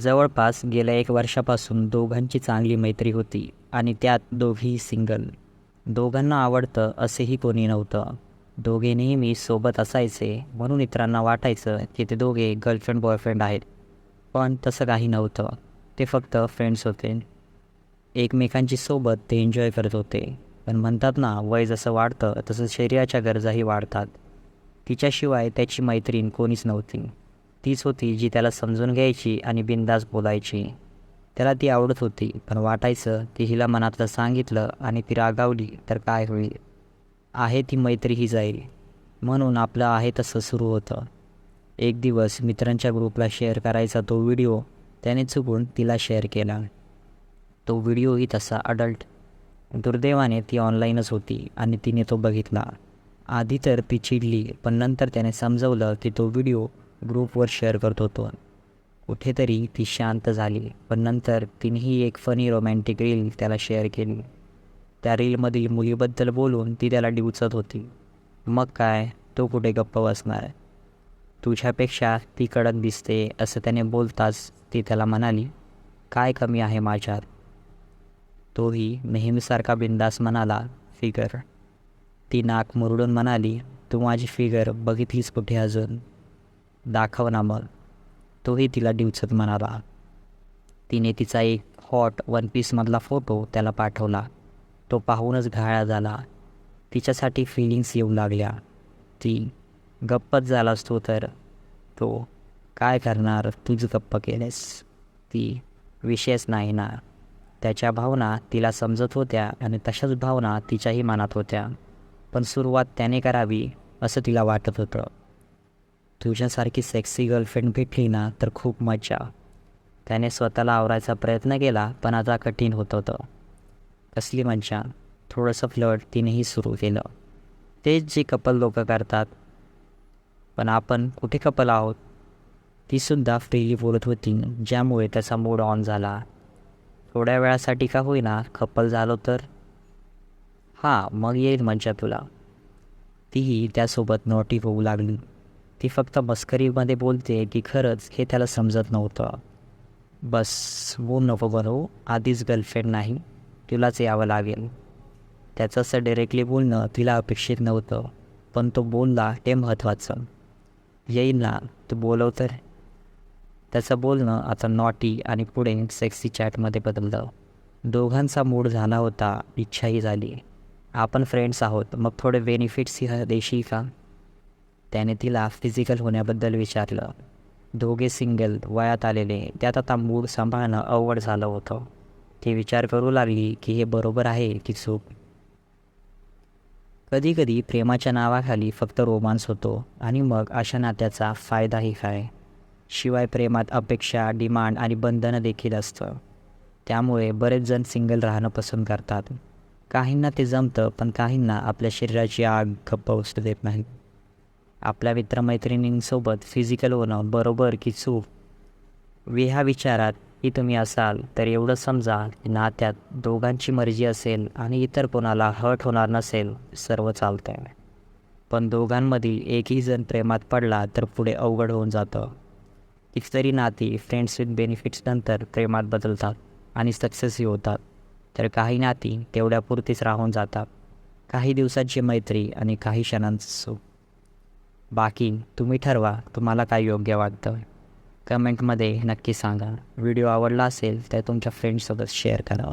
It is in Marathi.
जवळपास गेल्या एक वर्षापासून दोघांची चांगली मैत्री होती आणि त्यात दोघी सिंगल दोघांना आवडतं असेही कोणी नव्हतं. दोघे नेहमी सोबत असायचे म्हणून इतरांना वाटायचं की ते दोघे गर्लफ्रेंड बॉयफ्रेंड आहेत. पण तसं काही नव्हतं. ते फक्त फ्रेंड्स होते. एकमेकांची सोबत ते एन्जॉय करत होते. पण म्हणतात ना वय जसं वाढतं तसं शरीराच्या गरजाही वाढतात. तिच्याशिवाय त्याची मैत्रीण कोणीच नव्हती. तीच होती जी त्याला समजून घ्यायची आणि बिंदास बोलायची. त्याला ती आवडत होती पण वाटायचं की हिला मनातलं सांगितलं आणि ती रागावली तर काय होईल? आहे ती मैत्री ही जाईल. म्हणून आपलं आहे तसं सुरू होतं. एक दिवस मित्रांच्या ग्रुपला शेअर करायचा तो व्हिडिओ त्याने चुकून तिला शेअर केला. तो व्हिडिओही तसा अडल्ट दुर्दैवाने ती ऑनलाईनच होती आणि तिने तो बघितला. आधी तर ती चिडली पण नंतर त्याने समजवलं की तो व्हिडिओ ग्रुपवर शेअर करत होतो कुठेतरी ती शांत झाली पण नंतर तिनेही एक फनी रोमॅन्टिक रील त्याला शेअर केली. त्या रीलमधील मुलीबद्दल बोलून ती त्याला डिवचत होती. मग काय तो कुठे गप्प बसणार? तुझ्यापेक्षा ती कडक दिसते असं त्याने बोलताच ती त्याला म्हणाली. काय कमी आहे माझ्यात? तोही नेहमीसारखा बिंदास म्हणाला फिगर ती नाक मुरडून म्हणाली तू माझी फिगर बघितलीस कुठे अजून? दाखव ना मग. तोही तिला डिवचत म्हणाला. तिने तिचा एक हॉट वन पीसमधला फोटो त्याला पाठवला. तो पाहूनच घाळा झाला. तिच्यासाठी फिलिंग्स येऊ लागल्या. ती गप्पच झालास तो तर. तो काय करणार? तुझं गप्प केलेस. ती विषयच नाही ना. त्याच्या भावना तिला समजत होत्या आणि तशाच भावना तिच्याही मनात होत्या. पण सुरुवात त्याने करावी असं तिला वाटत होतं. तुझ्यासारखी सेक्सी गर्लफ्रेंड भेटली ना तर खूप मजा त्याने स्वतःला आवरायचा प्रयत्न केला पण आता कठीण होत होतं. कसली मज्जा? थोडंसं फ्लड तिनेही सुरू केलं. तेच जे कपल लोक करतात. पण आपण कुठे कपल आहोत? तीसुद्धा फ्रीली बोलत होती ज्यामुळे त्याचा मूड ऑन झाला. थोड्या वेळासाठी का होईना कपल झालो तर? हां मग येईल मज्जा तुला. तीही त्यासोबत नोटी होऊ लागली. ती फक्त मस्करीमध्ये बोलते की खरंच हे त्याला समजत नव्हतं. बस वो नको बनवू आधीच गर्लफ्रेंड नाही तुलाच यावं लागेल. त्याचं असं डायरेक्टली बोलणं तिला अपेक्षित नव्हतं पण तो बोलला ते महत्त्वाचं येईल ना तू बोलव तर. त्याचं बोलणं आता नॉटी आणि पुढे सेक्सी चॅटमध्ये बदललं. दोघांचा मूड झाला होता इच्छाही झाली. आपण फ्रेंड्स आहोत मग थोडे बेनिफिट्स देशी का? त्याने तिला फिजिकल होण्याबद्दल विचारलं. दोघे सिंगल वयात आलेले. त्यात आता मूड सांभाळणं अवघड झालं होतं. ती विचार करू लागली की हे बरोबर आहे की चूक? कधीकधी प्रेमाच्या नावाखाली फक्त रोमांस होतो आणि मग अशा नात्याचा फायदाही काय? शिवाय प्रेमात अपेक्षा डिमांड आणि बंधनं देखील असतं. त्यामुळे बरेच जण सिंगल राहणं पसंत करतात. काहींना ते जमतं पण काहींना आपल्या शरीराची आग गप्प बसू देत नाही आपल्या मित्रमैत्रिणींसोबत फिजिकल होणं बरोबर की चूक? ह्या विचारात ही तुम्ही असाल तर एवढं समजा नात्यात दोघांची मर्जी असेल आणि इतर कोणाला हर्ट होणार नसेल सर्व चालतं आहे पण दोघांमधील एकही जण प्रेमात पडला तर पुढे अवघड होऊन जातं. कितीतरी नाती फ्रेंड्स विथ बेनिफिट्स नंतर प्रेमात बदलतात आणि सक्सेसही होतात. तर काही नाती तेवढ्यापुरतीच राहून जातात. काही दिवसांची मैत्री आणि काही क्षणांचं सुख. बाकी तुम्ही ठरवा तुम्हाला काय योग्य वाटतं. कमेंटमध्ये नक्की सांगा. व्हिडिओ आवडला असेल तर तुमच्या फ्रेंड्ससोबत शेअर करा